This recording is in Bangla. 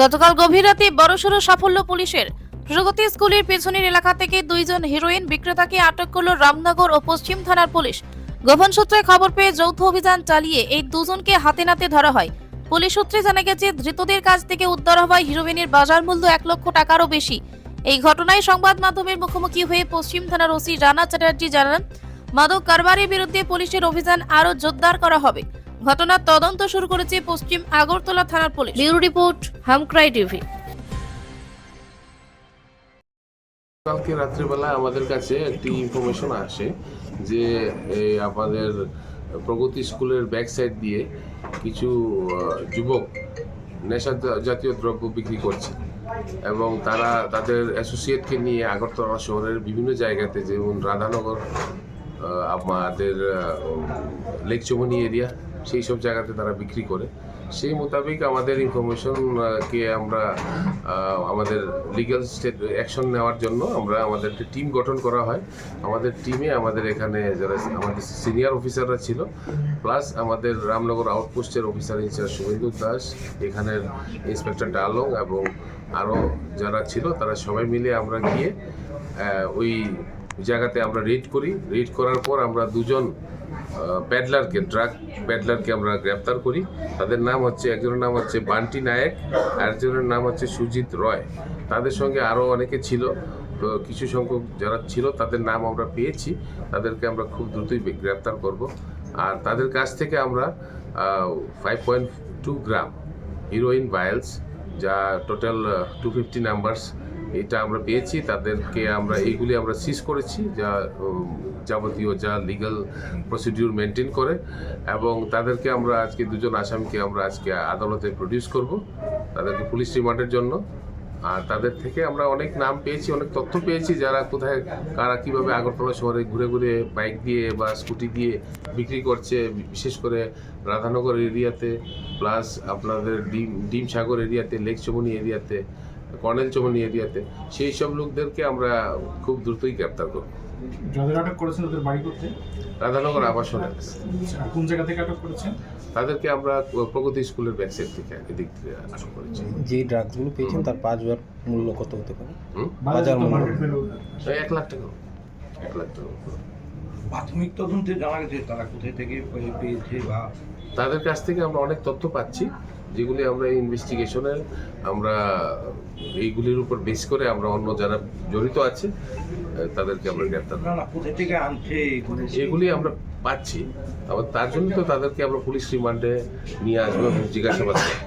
গতকাল গভীর রাতে বড়সড় সাফল্য পুলিশের। প্রগতি স্কুলের পেছনের এলাকা থেকে দুইজন হিরোইন বিক্রেতাকে আটক করল রামনগর ও পশ্চিম থানার পুলিশ। গোপন সূত্রে খবর পেয়ে যৌথ অভিযান চালিয়ে এই দুজনকে হাতে নাতে ধরা হয়। পুলিশ সূত্রে জানা গেছে, ধৃতদের কাছ থেকে উদ্ধার হওয়া হিরোইনের বাজার মূল্য এক লক্ষ টাকারও বেশি। এই ঘটনায় সংবাদ মাধ্যমের মুখোমুখি হয়ে পশ্চিম থানার ওসি রানা চ্যাটার্জি জানান, মাদক কারবারের বিরুদ্ধে পুলিশের অভিযান আরও জোরদার করা হবে। ঘটনার তদন্ত শুরু করেছে পশ্চিম আগরতলা থানার পুলিশ। ব্যুরো রিপোর্ট হামক্রাই টিভি। কালকে রাত্রিবেলা আমাদের কাছে একটি ইনফরমেশন আসে যে এই আমাদের প্রগতি স্কুলের ব্যাক সাইড দিয়ে কিছু যুবক নেশা জাতীয় দ্রব্য বিক্রি করছে এবং তারা তাদের অ্যাসোসিয়েটকে নিয়ে আগরতলা শহরের বিভিন্ন জায়গাতে যেমন রাধানগর আমাদের লেক চমনি এরিয়া সেই সব জায়গাতে তারা বিক্রি করে। সেই মোতাবেক আমাদের ইনফরমেশনকে আমরা আমাদের লিগ্যাল স্টেট অ্যাকশন নেওয়ার জন্য আমরা আমাদের একটা টিম গঠন করা হয়। আমাদের টিমে আমাদের এখানে যারা আমাদের সিনিয়র অফিসাররা ছিল প্লাস আমাদের রামনগর আউটপোস্টের অফিসার ইনচার্জ শুভেন্দু দাস, এখানের ইন্সপেক্টর ডালং এবং আরও যারা ছিল, তারা সবাই মিলে আমরা গিয়ে ওই জায়গাতে আমরা রেড করি। রেড করার পর আমরা দুজন প্যাডলারকে ড্রাগ প্যাডলারকে আমরা গ্রেপ্তার করি। তাদের নাম হচ্ছে, একজনের নাম হচ্ছে বান্টি নায়েক আর একজনের নাম হচ্ছে সুজিত রয়। তাদের সঙ্গে আরও অনেকে ছিল, তো কিছু সংখ্যক যারা ছিল, তাদের নাম আমরা পেয়েছি। তাদেরকে আমরা খুব দ্রুতই গ্রেপ্তার করব। আর তাদের কাছ থেকে আমরা five point two gram heroin vials যা টোটাল টু ফিফটি নাম্বারস এটা আমরা পেয়েছি, তাদেরকে আমরা এইগুলি আমরা সিজ করেছি, যা যাবতীয় যা লিগ্যাল প্রসিডিউর মেনটেন করে, এবং তাদেরকে আমরা আজকে দুজন আসামিকে আমরা আজকে আদালতে প্রডিউস করব, তাদেরকে পুলিশ রিমান্ডের জন্য। আর তাদের থেকে আমরা অনেক নাম পেয়েছি, অনেক তথ্য পেয়েছি, যারা কোথায়, কারা কীভাবে আগরতলা শহরে ঘুরে ঘুরে বাইক দিয়ে বা স্কুটি দিয়ে বিক্রি করছে, বিশেষ করে রাধানগর এরিয়াতে প্লাস আপনাদের ডিম ডিম সাগর এরিয়াতে লেক চমনি এরিয়াতে কর্নেল চমনি এরিয়াতে সেই সব লোকদেরকে আমরা খুব দ্রুতই গ্রেপ্তার করব। যাদের আটক করেছেন ওদের বাড়ি করতে রাধানগর আবাসনে। কোন জায়গা থেকে আটক করেছেন? তাদেরকে আমরা প্রগতি স্কুলের ব্যাকসাইড থেকে এদিক থেকে আটক করেছি। যে ড্রাগসগুলো পেয়েছেন তার পাঁচ বার মূল্য কত হতে পারে? বাজার মূল্য। এক লাখ টাকা। এক লাখ টাকা। প্রাথমিক তদন্তে জানা গেছে তারা কোথায় থেকে পেয়েছে বা তাদের কাছ থেকে আমরা অনেক তথ্য পাচ্ছি। যেগুলি আমরা এই ইনভেস্টিগেশনের আমরা এইগুলির উপর বেস করে আমরা অন্য যারা জড়িত আছে তাদেরকে আমরা গ্রেপ্তার না না কোথায় থেকে আনছে এগুলো? এগুলি আমরা পাচ্ছি আবার তার জন্য তো তাদেরকে আমরা পুলিশ রিমান্ডে নিয়ে আসব এবং জিজ্ঞাসাবাদ করব